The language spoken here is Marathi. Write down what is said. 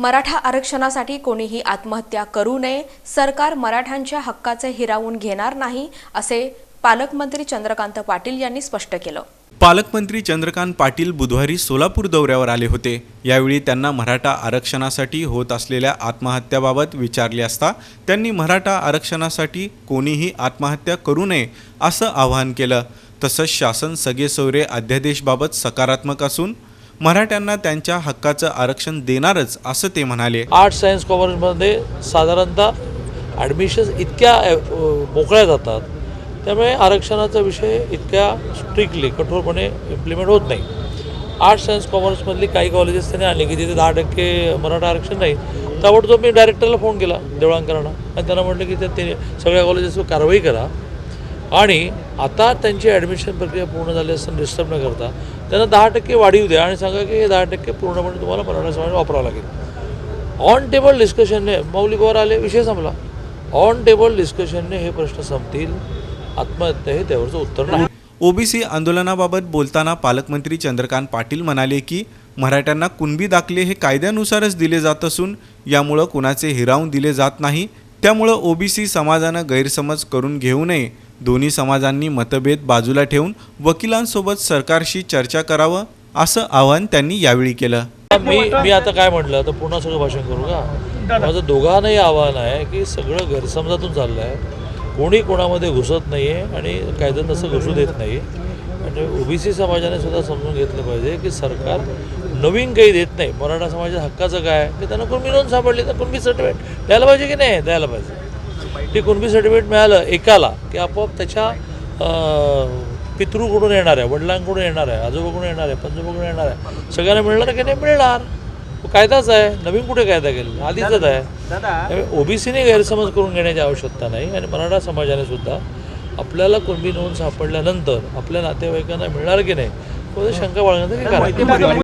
मराठा आरक्षणासाठी कोणीही आत्महत्या करू नये. सरकार मराठ्यांच्या हक्काचे हिरावून घेणार नाही असे पालकमंत्री चंद्रकांत पाटील यांनी स्पष्ट केलं. पालकमंत्री चंद्रकांत पाटील बुधवारी सोलापूर दौऱ्यावर आले होते. यावेळी त्यांना मराठा आरक्षणासाठी होत असलेल्या आत्महत्याबाबत विचारले असता त्यांनी मराठा आरक्षणासाठी कोणीही आत्महत्या करू नये असं आवाहन केलं. तसंच शासन सगळे सोयरे अध्यादेशबाबत सकारात्मक असून मराठ्यांना त्यांच्या हक्काचं आरक्षण देणारच असं ते म्हणाले. आर्ट सायन्स कॉमर्समध्ये साधारणतः ॲडमिशन्स इतक्या मोकळ्या जातात त्यामुळे आरक्षणाचा विषय इतक्या स्ट्रिक्टली कठोरपणे इम्प्लिमेंट होत नाही. आर्ट्स सायन्स कॉमर्समधली काही कॉलेजेस त्यांनी आणले की तिथे दहा टक्के मराठा आरक्षण नाही. ताबडतोब मी डायरेक्टरला फोन केला देवळांकरांना. आणि त्यांना म्हटलं की त्या ते सगळ्या कॉलेजेसवर कारवाई करा. आणि आता त्यांची ॲडमिशन प्रक्रिया पूर्ण झाली असताना डिस्टर्ब न करता त्यांना दहा टक्के वाढीव द्या आणि सांगा की हे दहा टक्के पूर्णपणे तुम्हाला मराठा समाज वापरावं लागेल. ऑन टेबल डिस्कशनने मौलिक आले विषय संपला. ऑन टेबल डिस्कशनने हे प्रश्न संपतील. आत्महत्या हे त्यावरचं उत्तर नाही. ओबीसी आंदोलनाबाबत बोलताना पालकमंत्री चंद्रकांत पाटील म्हणाले की मराठ्यांना कुणबी दाखले हे कायद्यानुसारच दिले जात असून यामुळं कुणाचे हिरावून दिले जात नाही. त्यामुळं ओबीसी समाजानं गैरसमज करून घेऊ नये. दोन्ही समाजांनी मतभेद बाजूला ठेवून वकिलांसोबत सरकारशी चर्चा करावं असं आवाहन त्यांनी यावेळी केलं. मी मी आता काय म्हटलं तर पुन्हा सगळं भाषण करू का? माझं दोघांनाही आव्हान आहे की सगळं गैरसमजातून चाललं आहे कोणी कोणामध्ये घुसत नाही आहे आणि कायदा तसं घुसू देत नाही म्हणजे ओबीसी समाजाने सुद्धा समजून घेतलं पाहिजे की सरकार नवीन काही देत नाही. मराठा समाजाच्या हक्काचं काय की त्यांना कोण नोंद सापडली तर कुणबी सर्टिफिकेट द्यायला पाहिजे की नाही? द्यायला पाहिजे. ते कुणबी सर्टिफिकेट मिळालं एकाला की आपोआप त्याच्या पितृकडून येणार आहे वडिलांकडून येणार आहे आजोबाकडून येणार आहे पंजोबाकडून येणार आहे. सगळ्यांना मिळणार की नाही मिळणार? तो कायदाच आहे. नवीन कुठे कायदा केलेला? आधीचाच आहे. ओबीसीने गैरसमज करून घेण्याची आवश्यकता नाही आणि मराठा समाजाने सुद्धा आपल्याला कुणबी नोंद सापडल्यानंतर आपल्या नातेवाईकांना मिळणार की नाही शंका बाळगण्याचं.